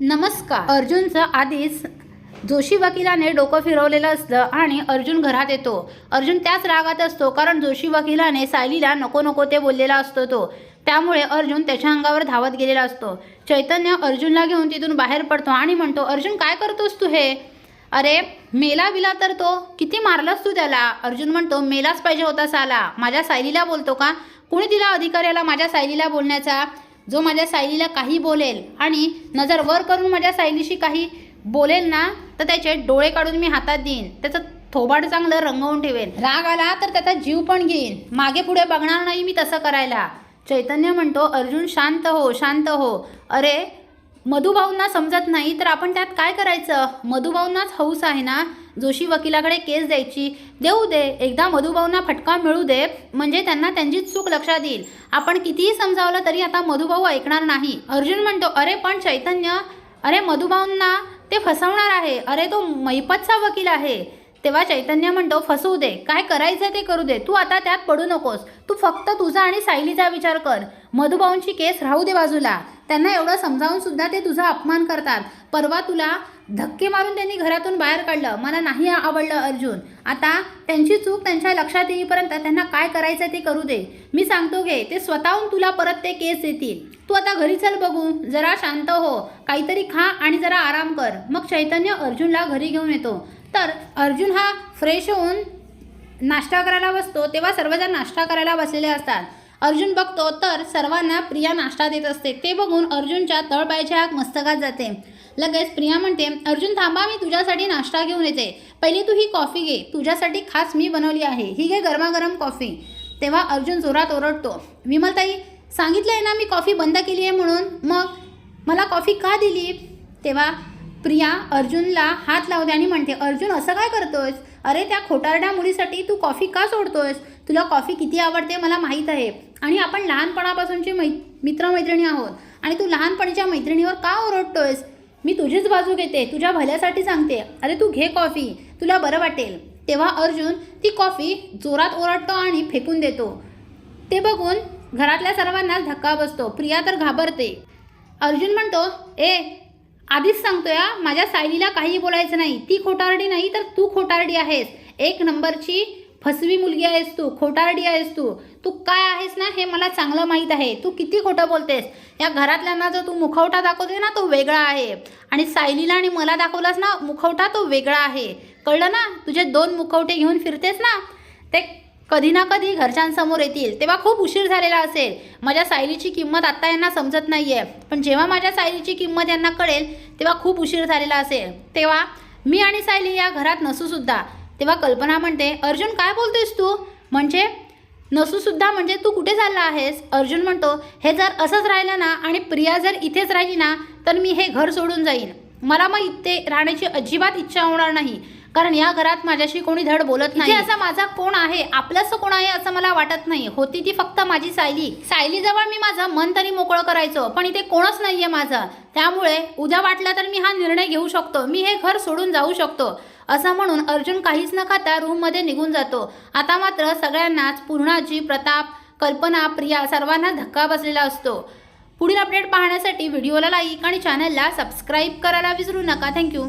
नमस्कार. अर्जुनचं आधीच जोशी वकिलाने डोकं फिरवलेलं असतं आणि अर्जुन घरात येतो. अर्जुन त्याच रागात असतो कारण जोशी वकिलाने सायलीला नको नको ते बोललेला असतो तो. त्यामुळे अर्जुन त्याच्या अंगावर धावत गेलेला असतो. चैतन्य अर्जुनला घेऊन तिथून बाहेर पडतो आणि म्हणतो अर्जुन काय करतोस तू हे? अरे मेला बिला तर तो. किती मारलास तू त्याला? अर्जुन म्हणतो मेलाच पाहिजे होता साला. माझ्या सायलीला बोलतो का? कुणी दिला अधिकार याला माझ्या सायलीला बोलण्याचा? जो माझ्या सायलीला काही बोलेल आणि नजर वर करून माझ्या सायलीशी काही बोलेल ना तर त्याचे डोळे काढून मी हातात देईन. त्याचं थोबाड चांगलं रंगवून ठेवेन. राग आला तर त्याचा जीव पण घेईन. मागे पुढे बघणार नाही मी तसं करायला. चैतन्य म्हणतो अर्जुन शांत हो शांत हो. अरे मधुभाऊंना समजत नाही तर आपण त्यात काय करायचं? मधुभाऊंनाच हौस आहे ना? जोशी वकिलाकडे केस द्यायची. देऊ दे एकदा मधुभाऊंना फटका मिळू दे म्हणजे त्यांना त्यांची चूक लक्षात येईल. आपण कितीही समजावलं तरी आता मधुभाऊ ऐकणार नाही. अर्जुन म्हणतो अरे पण चैतन्य अरे मधुभाऊंना ते फसवणार आहे. अरे तो मैपतचा वकील आहे. तेव्हा चैतन्य म्हणतो फसवू दे. काय करायचं ते करू दे. तू आता त्यात पडू नकोस. तू फक्त तुझा आणि सायलीचा विचार कर. मधुभाऊंची केस राहू दे बाजूला. त्यांना एवढं समजावून सुद्धा ते तुझा अपमान करतात. परवा तुला धक्के मारून त्यांनी घरातून बाहेर काढलं. मला नाही आवडलं अर्जुन. आता त्यांची चूक त्यांच्या लक्षात येईपर्यंत त्यांना काय करायचं ते करू दे. मी सांगतो घे ते स्वतःहून तुला परत ते केस देतील. तू आता घरी चल बघू. जरा शांत हो. काहीतरी खा आणि जरा आराम कर. मग चैतन्य अर्जुनला घरी घेऊन येतो. तर अर्जुन हा फ्रेश होऊन नाश्ता करायला बसतो. तेव्हा सर्वजण नाश्ता करायला बसलेले असतात. अर्जुन बघतो तर सर्वांना प्रिया नाश्ता देत असते. ते बघून अर्जुनच्या तळपायच्या आग मस्तकात जाते. लगेच प्रिया म्हणते अर्जुन थांबा मी तुझ्यासाठी नाश्ता घेऊन येते. पहिली तू ही कॉफी घे. तुझ्यासाठी खास मी बनवली आहे. ही घे गरमागरम कॉफी. तेव्हा अर्जुन जोरात ओरडतो विमलताई सांगितलं आहे ना मी कॉफी बंद केली आहे म्हणून. मग मला कॉफी का दिली? तेव्हा प्रिया अर्जुनला हात लावते आणि म्हणते अर्जुन असं काय करतोस अरे त्या खोटारड्या मुलीसाठी तू कॉफी का सोडतोयस? तुला कॉफी किती आवडते मला माहीत आहे. आणि आपण लहानपणापासूनचे मै मित्रमैत्रिणी आहोत. आणि तू लहानपणीच्या मैत्रिणीवर का ओरडतोयस? मी तुझीच बाजू घेते तुझ्या भल्यासाठी सांगते. अरे तू घे कॉफी तुला बरं वाटेल. तेव्हा अर्जुन ती कॉफी जोरात ओरडतो आणि फेकून देतो. ते बघून घरातल्या सर्वांनाच धक्का बसतो. प्रिया तर घाबरते. अर्जुन म्हणतो ए आधीच सांगतोय हा, माझ्या सायलीला काही बोलायचं नाही. ती खोटारडी नाही तर तू खोटारडी आहेस. एक नंबरची फसवी मुलगी आहेस तू खोटारडी आहेस तू. तू काय आहेस ना हे मला चांगलं माहीत आहे. तू किती खोटं बोलतेस? या घरातल्यांना जो तू मुखवटा दाखवते ना तो वेगळा आहे. आणि सायलीला आणि मला दाखवलास ना मुखवटा तो वेगळा आहे. कळलं ना? तुझे दोन मुखवटे घेऊन फिरतेस ना? ते कधी ना कधी घरच्यांसमोर येतील. तेव्हा खूप उशीर झालेला असेल. माझ्या सायलीची किंमत आत्ता यांना समजत नाही आहे पण जेव्हा माझ्या सायलीची किंमत यांना कळेल तेव्हा खूप उशीर झालेला असेल. तेव्हा मी आणि सायली या घरात नसूसुद्धा तेव्हा कल्पना म्हणते अर्जुन काय बोलतेस तू? म्हणजे नसूसुद्धा म्हणजे तू कुठे चालला आहेस? अर्जुन म्हणतो हे जर असंच राहिलं ना आणि प्रिया जर इथेच राहिली ना तर मी हे घर सोडून जाईन. मला मग इथे राहण्याची अजिबात इच्छा होणार नाही. कारण या घरात माझ्याशी कोणी धड बोलत नाही. असा माझा कोण आहे? आपलंसं कोण आहे असं मला वाटत नाही होती ती फक्त माझी सायली. सायलीजवळ मी माझं मन तरी मोकळं करायचो पण इथे कोणच नाहीये माझं. त्यामुळे उद्या वाटलं तर मी हा निर्णय घेऊ शकतो. मी हे घर सोडून जाऊ शकतो. असं म्हणून अर्जुन काहीच न खाता रूममध्ये निघून जातो. आता मात्र सगळ्यांनाच पूर्णाजी प्रताप कल्पना प्रिया सर्वांना धक्का बसलेला असतो. पुढील अपडेट पाहण्यासाठी व्हिडिओला लाईक आणि चॅनलला सबस्क्राईब करायला विसरू नका. थँक्यू